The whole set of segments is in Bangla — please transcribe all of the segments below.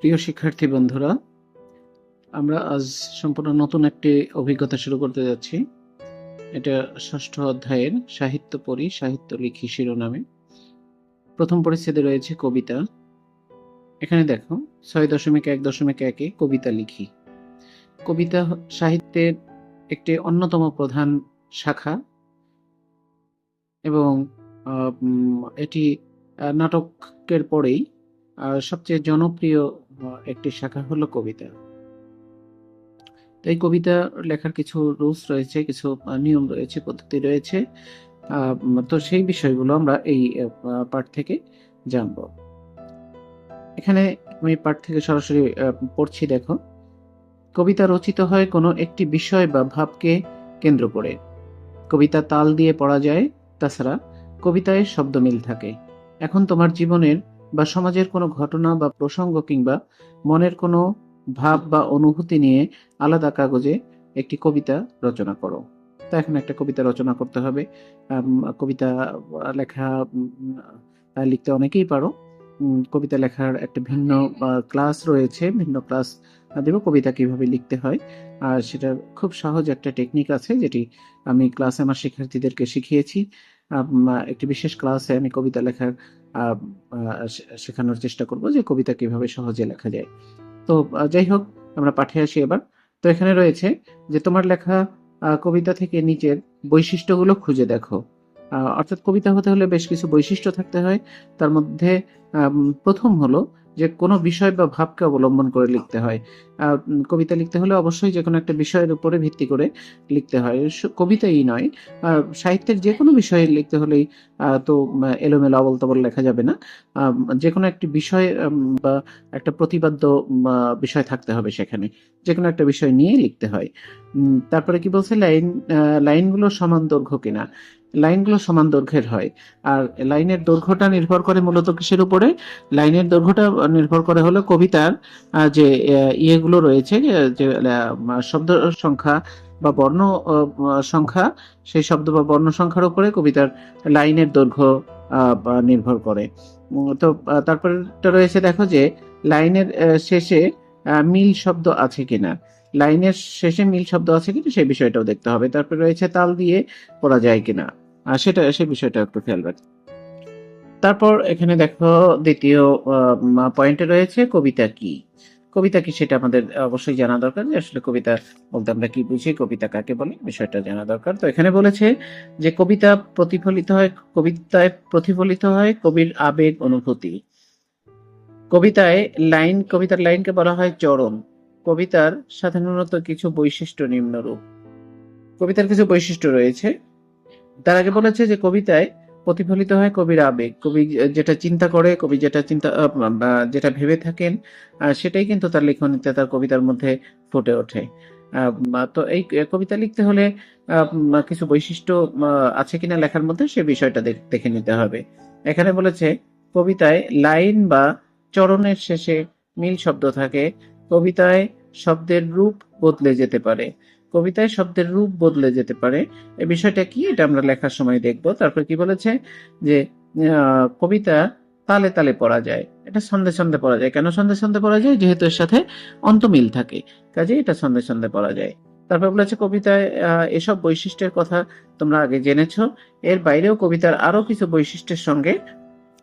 প্রিয় শিক্ষার্থী বন্ধুরা, আমরা আজ সম্পূর্ণ নতুন একটি অভিজ্ঞতা শুরু করতে যাচ্ছি। এটা ষষ্ঠ অধ্যায়ের সাহিত্য পড়ি, সাহিত্য লিখি শিরোনামে। প্রথম পরিচ্ছেদে রয়েছে কবিতা। এখানে দেখো, ছয় দশমিক এক দশমিক একে কবিতা লিখি। কবিতা সাহিত্যের একটি অন্যতম প্রধান শাখা এবং এটি নাটকের পরেই সবচেয়ে জনপ্রিয় একটি শাখা হলো কবিতা। তো এই কবিতা লেখার কিছু রুলস রয়েছে, কিছু নিয়ম রয়েছে, পদ্ধতি রয়েছে। তো সেই বিষয়গুলো আমরা এই পাঠ থেকে জানব। এখানে আমি পাঠ থেকে সরাসরি পড়ছি, দেখো। কবিতা রচিত হয় কোনো একটি বিষয় বা ভাবকে কেন্দ্র করে। কবিতা তাল দিয়ে পড়া যায়, তাছাড়া কবিতায় শব্দ মিল থাকে। এখন তোমার জীবনের বা সমাজের কোনো ঘটনা বা প্রসঙ্গ কিংবা মনের কোনো ভাব বা অনুভূতি নিয়ে আলাদা কাগজে একটি কবিতা রচনা করো। তা এখন একটা কবিতা রচনা করতে হবে। কবিতা লেখা লিখতে অনেকেই পারো। কবিতা লেখার একটা ভিন্ন ক্লাস রয়েছে। ভিন্ন ক্লাস দেব কবিতা কীভাবে লিখতে হয়। আর সেটা খুব সহজ একটা টেকনিক আছে যেটি আমি ক্লাসে আমার শিক্ষার্থীদেরকে শিখিয়েছি। একটি বিশেষ ক্লাসে আমি কবিতা লেখার শেখানোর চেষ্টা করব যে কবিতা কীভাবে সহজে লেখা যায়। তো যাই হোক, আমরা পাঠে আসি এবার। তো এখানে রয়েছে যে, তোমার লেখা কবিতা থেকে নিচের বৈশিষ্ট্যগুলো খুঁজে দেখো। অর্থাৎ কবিতা হতে হলে বেশ কিছু বৈশিষ্ট্য থাকতে হয়। তার মধ্যে প্রথম হলো যে কোনো বিষয় বা ভাবকে অবলম্বন করে লিখতে হয়। কবিতা লিখতে হলে অবশ্যই যে কোনো একটা বিষয়ের উপরে ভিত্তি করে লিখতে হয়। কবিতাই নয়। সাহিত্যের যে কোনো বিষয়ে লিখতে হলেই তো এলোমেলো আবল তাবল লেখা যাবে না। যে কোনো একটি বিষয় বা একটা প্রতিপাদ্য বিষয় থাকতে হবে সেখানে। যে কোনো একটা বিষয় নিয়ে লিখতে হয়। তারপরে কি বলছে? লাইন লাইনগুলো সমান দৈর্ঘ্য কিনা? লাইনগুলো সমান দৈর্ঘ্যের হয়। আর লাইনের দৈর্ঘ্যটা নির্ভর করে মূলত কিসের উপরে? লাইনের দৈর্ঘ্যটা নির্ভর করে হলো কবিতার যে ইয়েগুলো রয়েছে যে শব্দ সংখ্যা বা বর্ণ সংখ্যা, সেই শব্দ বা বর্ণ সংখ্যার উপরে কবিতার লাইনের দৈর্ঘ্য নির্ভর করে। তো তারপরে রয়েছে দেখো যে, লাইনের শেষে মিল শব্দ আছে কিনা? লাইনের শেষে মিল শব্দ আছে কিনা সেই বিষয়টাও দেখতে হবে। তারপরে রয়েছে তাল দিয়ে পড়া যায় কিনা। আর সেটা সেই বিষয়টা একটু খেয়াল রাখতে তারপর এখানে দেখো দ্বিতীয় পয়েন্টে রয়েছে কবিতা কি? কবিতা কি সেটা আমাদের অবশ্যই জানা দরকার যে আসলে কবিতা বলতে আমরা কি বুঝি, কবিতা কাকে বলে, বিষয়টা জানা দরকার। তো এখানে বলেছে যে কবিতা প্রতিফলিত হয়, কবিতায় প্রতিফলিত হয় কবির আবেগ অনুভূতি। কবিতায় লাইন, কবিতার লাইনকে বলা হয় চরণ। কবিতার সাধারণত কিছু বৈশিষ্ট্য নিম্নরূপ। কবিতার কিছু বৈশিষ্ট্য রয়েছে। তার আগে বলেছে যে কবিতায় প্রতিফলিত হয় কবির আবেগ। কবি যেটা চিন্তা করে, কবি যেটা চিন্তা যেটা ভেবে থাকেন সেটাই কিন্তু তার লেখনীতে, তার কবিতার মধ্যে ফুটে ওঠে। তো এই কবিতা লিখতে হলে কিছু বৈশিষ্ট্য আছে কিনা লেখার মধ্যে সে বিষয়টা দেখে নিতে হবে। এখানে বলেছে, কবিতায় লাইন বা চরণের শেষে মিল শব্দ থাকে কবিতায় শব্দের রূপ বদলে যেতে পারে। কবিতায় শব্দের রূপ বদলে যেতে পারে। এই বিষয়টা কি? এটা আমরা লেখার সময় দেখব। তারপর কি বলেছে? যে কবিতা তালে তালে পড়া যায়। এটা ছন্দে ছন্দে পড়া যায়। কেন ছন্দে ছন্দে পড়া যায়? যেহেতু এর সাথে অন্তমিল থাকে। কাজে এটা ছন্দে ছন্দে পড়া যায়। তারপর বলেছে কবিতায় এসব বৈশিষ্ট্যের কথা তোমরা আগে জেনেছো। এর বাইরেও কবিতার আরও কিছু বৈশিষ্ট্যের সঙ্গে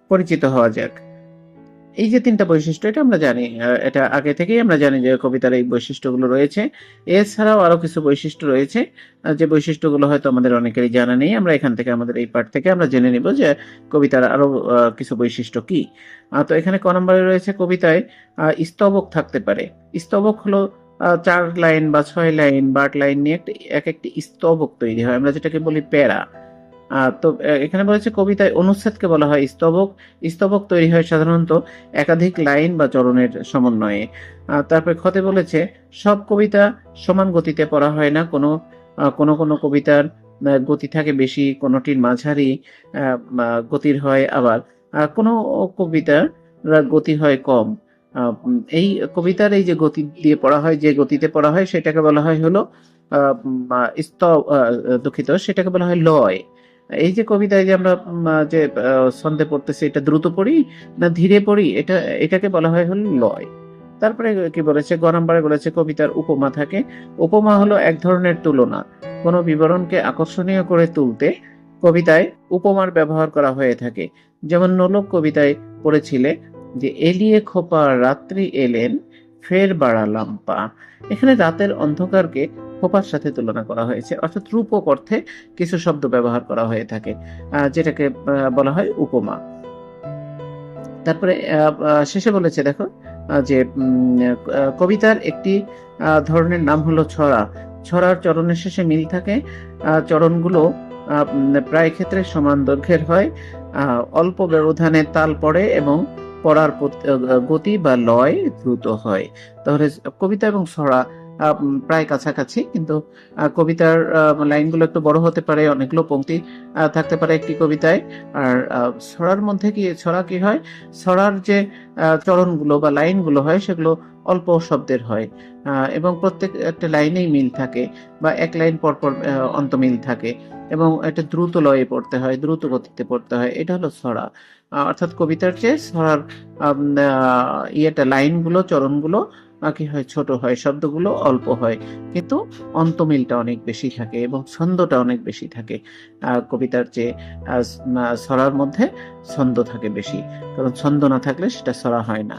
পরিচিত হওয়া যাক। এই যে তিনটা বৈশিষ্ট্য এটা আমরা জানি এটা আগে থেকেই আমরা জানি যে কবিতার এই বৈশিষ্ট্যগুলো রয়েছে। এছাড়াও আরও কিছু বৈশিষ্ট্য রয়েছে যে বৈশিষ্ট্যগুলো হয়তো আমাদের অনেকেরই জানা নেই। আমরা এখান থেকে আমাদের এই পার্ট থেকে আমরা জেনে নিব যে কবিতার আরও আহ, কিছু বৈশিষ্ট্য কি। তো এখানে ক নম্বরে রয়েছে কবিতায় স্তবক থাকতে পারে। স্তবক হলো চার লাইন বা ছয় লাইন বা আট লাইন নিয়ে এক একটি স্তবক তৈরি হয়। আমরা যেটাকে বলি প্যারা। তো এখানে বলেছে কবিতায় অনুচ্ছেদকে বলা হয় স্তবক। স্তবক তৈরি হয় সাধারণত একাধিক লাইন বা চরণের সমন্বয়ে। তারপরে খতে বলেছে সব কবিতা সমান গতিতে পড়া হয় না। কোনো কোনো কোনো কবিতার গতি থাকে বেশি কোনোটির মাঝারি গতির হয় আবার। কোনো কবিতার গতি হয় কম। এই কবিতার এই যে গতি দিয়ে পড়া হয় যে গতিতে পড়া হয় সেটাকে বলা হয় হলো আহ, উম, আহ, স্ত আহ, দুঃখিত সেটাকে বলা হয় লয়। এই যে কবিতায় যে আমরা যে ছন্দে পড়তেছি, এটা দ্রুত পড়ি না ধীরে পড়ি, এটা, এটাকে বলা হয় হলো লয়। তারপরে কি বলেছে? গ নম্বরে বলেছে কবিতার উপমা থাকে। উপমা হলো এক ধরনের তুলনা। কোনো বিবরণকে আকর্ষণীয় করে তুলতে কবিতায় উপমার ব্যবহার করা হয়ে থাকে। যেমন নোলক কবিতায় পড়েছিলে যে, এলিয়ে খোপা রাত্রি এলেন ফের বাড়ালাম পা। এখানে রাতের অন্ধকারকে খোপার সাথে তুলনা করা হয়েছে। অর্থাৎ রূপক অর্থে কিছু শব্দ ব্যবহার করা হয়ে থাকে যেটাকে বলা হয় উপমা। তারপরে শেষে বলেছে, দেখো যে কবিতার একটি ধরনের নাম হলো ছড়া। ছড়ার চরণের শেষে মিল থাকে চরণগুলো প্রায় ক্ষেত্রে সমান দৈর্ঘ্যের হয় অল্প ব্যবধানে তাল পড়ে এবং পড়ার গতি বা লয় দ্রুত হয়। তাহলে কবিতা এবং ছড়া প্রায় কাছাকাছি, কিন্তু কবিতার লাইনগুলো একটু বড় হতে পারে, অনেকগুলো পংক্তি থাকতে পারে একটি কবিতায়। আর ছড়ার মধ্যে কি ছড়া কি হয়? ছড়ার যে চরণগুলো বা লাইনগুলো হয়, সেগুলো অল্প শব্দের হয়। এবং প্রত্যেক একটা লাইনেই মিল থাকে বা এক লাইন পর পর আহ, অন্তমিল থাকে এবং এটা দ্রুত লয়ে পড়তে হয় দ্রুত গতিতে পড়তে হয়। এটা হলো ছড়া অর্থাৎ কবিতার চেয়ে ছড়ার ইয়েটা লাইনগুলো চরণগুলো কি হয় ছোট হয় শব্দগুলো অল্প হয়। কিন্তু অন্তমিলটা অনেক বেশি থাকে এবং ছন্দটা অনেক বেশি থাকে। কবিতার চেয়ে ছড়ার মধ্যে ছন্দ থাকে বেশি। কারণ ছন্দ না থাকলে সেটা ছড়া হয় না।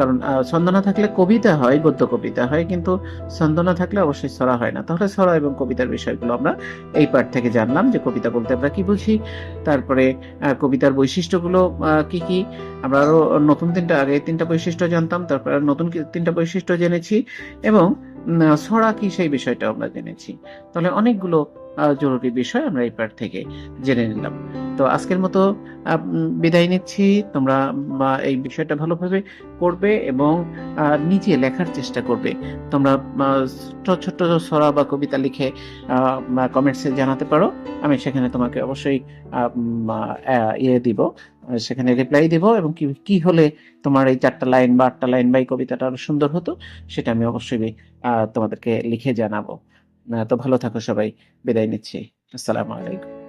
কারণ ছন্দ না থাকলে কবিতা হয়, গদ্য কবিতা হয়, কিন্তু ছন্দ না থাকলে অবশ্যই ছড়া হয় না। তাহলে ছড়া এবং কবিতার বিষয়গুলো আমরা এই পার্ট থেকে জানলাম যে কবিতা বলতে আমরা কি বুঝি। তারপরে কবিতার বৈশিষ্ট্যগুলো কি কি? আমরা আরও নতুন তিনটা, আগে তিনটা বৈশিষ্ট্য জানতাম, তারপরে নতুন তিনটা বৈশিষ্ট্য জেনেছি এবং ছড়া কি সেই বিষয়টা আমরা জেনেছি। তাহলে অনেকগুলো জরুরি বিষয় আমরা এই পার্ট থেকে জেনে নিলাম। তো আজকের মতো বিদায় নিচ্ছি। তোমরা এই বিষয়টা ভালোভাবে করবে এবং নিজে লেখার চেষ্টা করবে। তোমরা ছোট ছোট ছড়া বা কবিতা লিখে কমেন্টসে জানাতে পারো। আমি সেখানে তোমাকে অবশ্যই ইয়ে দিব, সেখানে রিপ্লাই দিব এবং কি কি হলে তোমার এই চারটা লাইন বা আটটা লাইন বা এই কবিতাটা আরও সুন্দর হতো, সেটা আমি অবশ্যই তোমাদেরকে লিখে জানাব। তো ভালো থাকো সবাই। বিদায় নিচ্ছি। আসসালামু আলাইকুম।